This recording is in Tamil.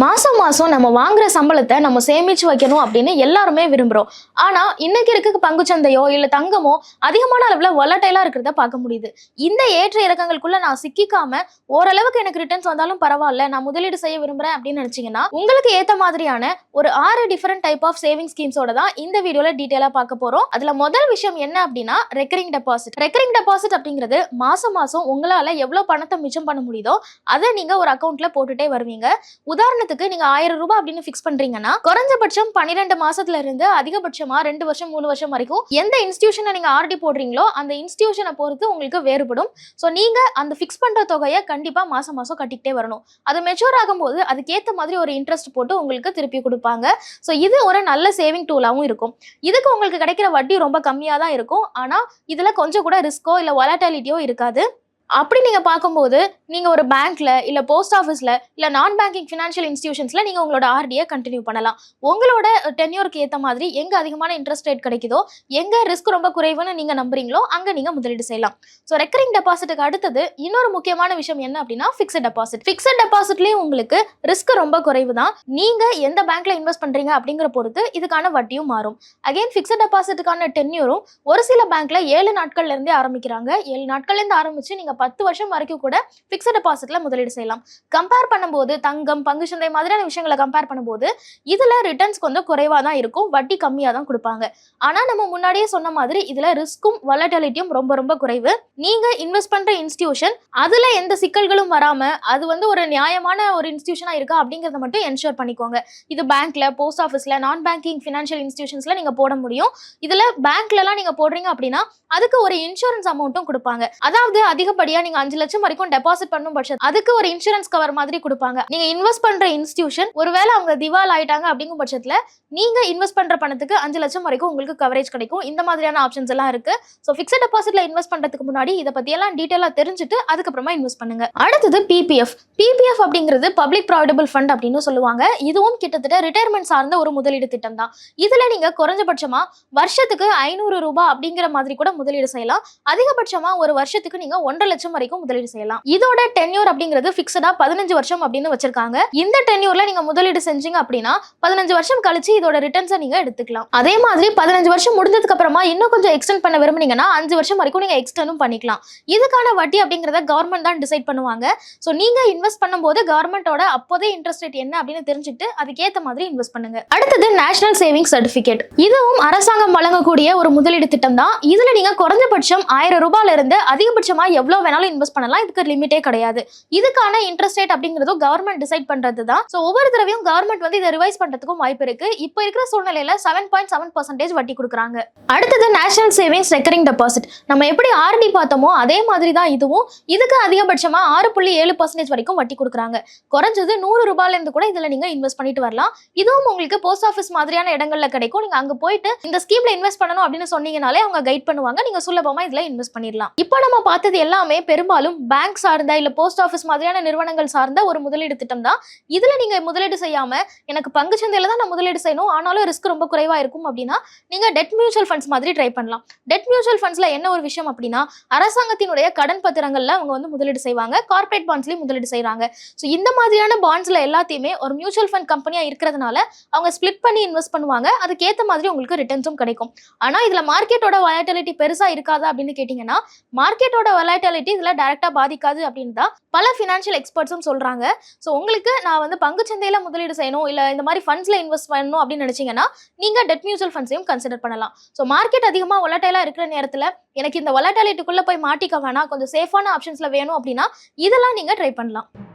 மாசம் மாசம் நம்ம வாங்குற சம்பளத்தை நம்ம சேமிச்சு வைக்கணும் அப்படின்னு எல்லாருமே விரும்புறோம். ஆனா இன்னைக்கு இருக்க பங்குச்சந்தையோ இல்ல தங்கமோ அதிகமான அளவுல வொலட்டைலா இருக்கிறத பார்க்க முடியுது. இந்த ஏற்ற இறக்கங்களுக்குள்ள நான் சிக்கிக்காம ஓரளவுக்கு எனக்கு ரிட்டர்ன்ஸ் வந்தாலும் பரவாயில்ல நான் முதலீடு செய்ய விரும்புறேன் அப்படின்னு நினைச்சீங்கன்னா உங்களுக்கு ஏத்த மாதிரியான ஒரு ஆறு டிஃபரெண்ட் டைப் ஆஃப் சேவிங் ஸ்கீம்ஸோட தான் இந்த வீடியோல டீட்டெயிலா பார்க்க போறோம். அதுல முதல் விஷயம் என்ன அப்படின்னா ரெக்கரிங் டெபாசிட் ரெக்கரிங் டெபாசிட் அப்படிங்கிறது மாசம் மாசம் உங்களால எவ்வளவு பணத்தை மிச்சம் பண்ண முடியுதோ அதை நீங்க ஒரு அக்கௌண்ட்ல போட்டுட்டே வருவீங்க. உதாரணத்துக்கு நீங்க ஆயிரம் ரூபாய் அப்படின்னு ஃபிக்ஸ் பண்றீங்கன்னா குறைஞ்சபட்சம் பன்னிரெண்டு மாசத்துல இருந்து அதிகபட்சமா ரெண்டு வருஷம் மூணு வருஷம் வரைக்கும் எந்த இன்ஸ்டியூஷனை நீங்க ஆர்டி போடுறீங்களோ அந்த இன்ஸ்டியூஷனை பொறுத்து உங்களுக்கு வேறுபடும். ஸோ நீங்க அந்த ஃபிக்ஸ் பண்ற தொகையை கண்டிப்பா மாசம் மாசம் கட்டிக்கிட்டே வரணும். அது மெச்சூர் ஆகும்போது அதுக்கேற்ற மாதிரி ஒரு இன்ட்ரெஸ்ட் போட்டு உங்களுக்கு திருப்பி கொடுப்பாங்க. ஸோ இது ஒரு நல்ல சேவிங் டூலாகவும் இருக்கும். இதுக்கு உங்களுக்கு கிடைக்கிற வட்டி ரொம்ப கம்மியாக தான் இருக்கும். ஆனால் இதில் கொஞ்சம் கூட ரிஸ்க்கோ இல்லை வொலாட்டாலிட்டியோ இருக்காது. அப்படி நீங்கள் பார்க்கும்போது நீங்கள் ஒரு பேங்க்கில் இல்லை போஸ்ட் ஆஃபீஸில் இல்லை நான் பேங்கிங் ஃபினான்ஷியல் இன்ஸ்டியூஷன்ஸில் நீங்கள் உங்களோட ஆர்டியை கண்டினியூ பண்ணலாம். உங்களோட டென்யூருக்கு ஏற்ற மாதிரி எங்கே அதிகமான இன்ட்ரெஸ்ட் ரேட் கிடைக்குதோ எங்கே ரிஸ்க் ரொம்ப குறைவுன்னு நீங்கள் நம்புறீங்களோ அங்கே நீங்கள் முதலீடு செய்யலாம். ஸோ ரெக்கரிங் டெபாசிட்டுக்கு அடுத்தது இன்னொரு முக்கியமான விஷயம் என்ன அப்படின்னா ஃபிக்ஸட் டெபாசிட் ஃபிக்ஸட் டெபாசிட்லேயும் உங்களுக்கு ரிஸ்க் ரொம்ப குறைவு தான். நீங்கள் எந்த பேங்க்கில் இன்வெஸ்ட் பண்ணுறீங்க அப்படிங்கிற பொறுத்து இதுக்கான வட்டியும் மாறும். அகைன் ஃபிக்ஸட் டெபாசிட்டுக்கான டென்யூரும் ஒரு சில பேங்க்கில் ஏழு நாட்கள்லேருந்தே ஆரம்பிக்கிறாங்க. ஏழு நாட்கள்லேருந்து ஆரம்பித்து நீங்கள் பத்து வருஷம் வரைக்கும் கூட ஃபிக்ஸட் டெபாசிட்ல முதலீடு செய்யலாம். கம்பேர் பண்ணும்போது தங்கம் பங்கு சந்தை மாதிரியான விஷயங்களை கம்பேர் பண்ணும்போது இதுல ரிட்டர்ன்ஸ் கொஞ்சம் குறைவா தான் இருக்கும். வட்டி கம்மியா தான் கொடுப்பாங்க. ஆனா நம்ம முன்னாடியே சொன்ன மாதிரி இதுல ரிஸ்க்கும் வொலட்டிலிட்டியும் ரொம்ப ரொம்ப குறைவு. நீங்க இன்வெஸ்ட் பண்ற இன்ஸ்டியூஷன் அதுல எந்த சிக்கல்களும் வராம அது வந்து ஒரு நியாயமான ஒரு இன்ஸ்டியூஷனா இருக்கா அப்படிங்கறத மட்டும் என்ஷூர் பண்ணிக்கோங்க. இது பேங்க்ல போஸ்ட் ஆஃபீஸ்ல நான் பேங்கிங் ஃபினான்ஷியல் இன்ஸ்டியூஷன்ஸ்ல நீங்க போட முடியும். இதுல பேங்க்ல எல்லாம் நீங்க போடுறீங்க அப்படின்னா அதுக்கு ஒரு இன்சூரன்ஸ் அமௌண்ட்டும் கொடுப்பாங்க. அதாவது அதிகப்படி அதிகப்படியா நீங்க அஞ்சு லட்சம் வரைக்கும் டெபாசிட் பண்ணும் பட்சம் அதுக்கு ஒரு இன்சூரன்ஸ் கவர் மாதிரி கொடுப்பாங்க. நீங்க இன்வெஸ்ட் பண்ற இன்ஸ்டியூஷன் ஒருவேளை அவங்க திவால் ஆயிட்டாங்க அப்படிங்கும் பட்சத்துல நீங்க இன்வெஸ்ட் பண்ற பணத்துக்கு அஞ்சு லட்சம் வரைக்கும் உங்களுக்கு கவரேஜ் கிடைக்கும். இந்த மாதிரியான ஆப்ஷன்ஸ் எல்லாம் இருக்கு. ஸோ ஃபிக்ஸட் டெபாசிட்ல இன்வெஸ்ட் பண்றதுக்கு முன்னாடி இதை பத்தி எல்லாம் டீட்டெயிலா தெரிஞ்சுட்டு அதுக்கப்புறமா இன்வெஸ்ட் பண்ணுங்க. அடுத்தது பிபிஎஃப் பிபிஎஃப் அப்படிங்கிறது பப்ளிக் ப்ராவிடபிள் ஃபண்ட் அப்படின்னு சொல்லுவாங்க. இதுவும் கிட்டத்தட்ட ரிட்டையர்மெண்ட் சார்ந்த ஒரு முதலீடு திட்டம் தான். இதுல நீங்க குறைஞ்சபட்சமா வருஷத்துக்கு ஐநூறு ரூபாய் அப்படிங்கிற மாதிரி கூட முதலீடு செய்யலாம். அதிகபட்சமா ஒரு வருஷத்துக்கு நீங்க ஒன்றரை லட்சம் வரைக்கும் முதலீடு செய்யலாம். இதோட டென்யூர் அப்படிங்கிறது பிக்சடா பதினஞ்சு வருஷம் அப்படின்னு வச்சிருக்காங்க. இந்த டென்யூர்ல நீங்க முதலீடு செஞ்சீங்க அப்படின்னா பதினஞ்சு வருஷம் கழிச்சு இதோட ரிட்டர்ன்ஸை நீங்க எடுத்துக்கலாம். அதே மாதிரி பதினஞ்சு வருஷம் முடிஞ்சதுக்கு அப்புறமா இன்னும் கொஞ்சம் எக்ஸ்டெண்ட் பண்ண விரும்புனீங்கன்னா அஞ்சு வருஷம் வரைக்கும் நீங்க எக்ஸ்டெண்டும் பண்ணிக்கலாம். இதுக்கான வட்டி அப்படிங்கிறத கவர்மெண்ட் தான் டிசைட் பண்ணுவாங்க. ஸோ நீங்க இன்வெஸ்ட் பண்ணும்போது கவர்மெண்டோட அப்போதே இன்ட்ரெஸ்ட் ரேட் என்ன அப்படின்னு தெரிஞ்சுக்கிட்டு அதுக்கேற்ற மாதிரி இன்வெஸ்ட் பண்ணுங்க. அடுத்தது நேஷனல் சேவிங் சர்டிஃபிகேட் இதுவும் அரசாங்கம் வழங்கக்கூடிய ஒரு முதலீடு திட்டம் தான். இதுல நீங்க குறைஞ்சபட்சம் ஆயிரம் ரூபாயில இருந்து அதிகபட்சமா எவ்வளவு வேணாலும் இன்வெஸ்ட் பண்ணலாம். இதுக்கு லிமிட்டே கிடையாது. இதுக்கான இன்ட்ரெஸ்ட் ரேட் அப்படிங்கிறதும் கவர்மெண்ட் டிசைட் பண்ணுறது தான் ஸோ ஒவ்வொரு தடவையும் கவர்மெண்ட் வந்து இதை ரிவைஸ் பண்றதுக்கும் வாய்ப்பு இருக்கு. இப்போ இருக்கிற சூழ்நிலையில் செவன் பாயிண்ட் செவன் பர்சன்டேஜ் வட்டி கொடுக்குறாங்க. அடுத்தது நேஷனல் சேவிங்ஸ் ரெக்கரிங் டெபாசிட் நம்ம எப்படி ஆர்டி பார்த்தோமோ அதே மாதிரி தான் இதுவும். இதுக்கு அதிகபட்சமாக ஆறு புள்ளி ஏழு பர்சன்டேஜ் வரைக்கும் வட்டி கொடுக்குறாங்க. குறைஞ்சது நூறு ரூபாயிலேருந்து கூட இதில் நீங்க இன்வெஸ்ட் பண்ணிட்டு வரலாம். இதுவும் உங்களுக்கு போஸ்ட் ஆஃபீஸ் மாதிரியான இடங்களில் கிடைக்கும். நீங்கள் அங்கே போயிட்டு இந்த ஸ்கீமில் இன்வெஸ்ட் பண்ணணும் அப்படின்னு சொன்னீங்கனாலே அவங்க கைட் பண்ணுவாங்க. நீங்கள் சுலபமாக இதில் இன்வெஸ்ட் பண்ணிடலாம். இப்போ நம்ம பார்த்தது எல்லாமே பெரும்பாலும் பேங்க் சார்ந்த இல்ல போஸ்ட் ஆஃபீஸ் மாதிரியான நிறுவனங்கள் சார்ந்த ஒரு முதலீடு திட்டம் தான் இதுல நீங்க முதலீடு செய்யாம எனக்கு பங்கு சந்தையில தான் நான் முதலீடு செய்யணும். ஆனாலும் ரிஸ்க் ரொம்ப குறைவா இருக்கும் அப்படின்னா நீங்க டெட் மியூச்சுவல் ஃபண்ட்ஸ் மாதிரி ட்ரை பண்ணலாம். டெட் மியூச்சுவல் ஃபண்ட்ஸ்ல என்ன ஒரு விஷயம் அப்படின்னா அரசாங்கத்தினுடைய கடன் பத்திரங்கள்ல அவங்க வந்து முதலீடு செய்வாங்க. கார்பரேட் பாண்ட்ஸ்லயும் முதலீடு செய்யறாங்க ஸோ இந்த மாதிரியான பாண்ட்ஸ்ல எல்லாத்தையுமே ஒரு மியூச்சுவல் ஃபண்ட் கம்பெனியா இருக்கிறதுனால அவங்க ஸ்ப்ளிட் பண்ணி இன்வெஸ்ட் பண்ணுவாங்க. அதுக்கேற்ற மாதிரி உங்களுக்கு ரிட்டர்ன்ஸும் கிடைக்கும். ஆனா இதுல மார்க்கெட்டோட வயட்டாலிட்டி பெருசா இருக்காதா அப்படின்னு கேட்டீங்கன்னா மார்க்கெட்டோட வயட்டாலிட்டி இஸ்ஸில் டேரெக்டாக பாதிக்காது அப்படின்னு தான் பல ஃபினான்ஷியல் எக்ஸ்பர்ட்ஸும் சொல்கிறாங்க ஸோ உங்களுக்கு நான் வந்து பங்குச்சந்தையில முதலீடு செய்யணும் இல்லை இந்த மாதிரி ஃபண்ட்ஸில் இன்வெஸ்ட் பண்ணணும் அப்படின்னு நினைச்சீங்கன்னா நீங்கள் டெட் மியூச்சுவல் ஃபண்ட்ஸையும் கன்சிடர் பண்ணலாம். ஸோ மார்க்கெட் அதிகமாக வொலட்டைலா இருக்கிற நேரத்தில் எனக்கு இந்த வொலட்டாலிட்டிக்குள்ள போய் மாட்டிக்க வேணாம் கொஞ்சம் சேஃபான ஆப்ஷன்ஸில் வேணும் அப்படின்னா இதெல்லாம் நீங்கள் ட்ரை பண்ணலாம்.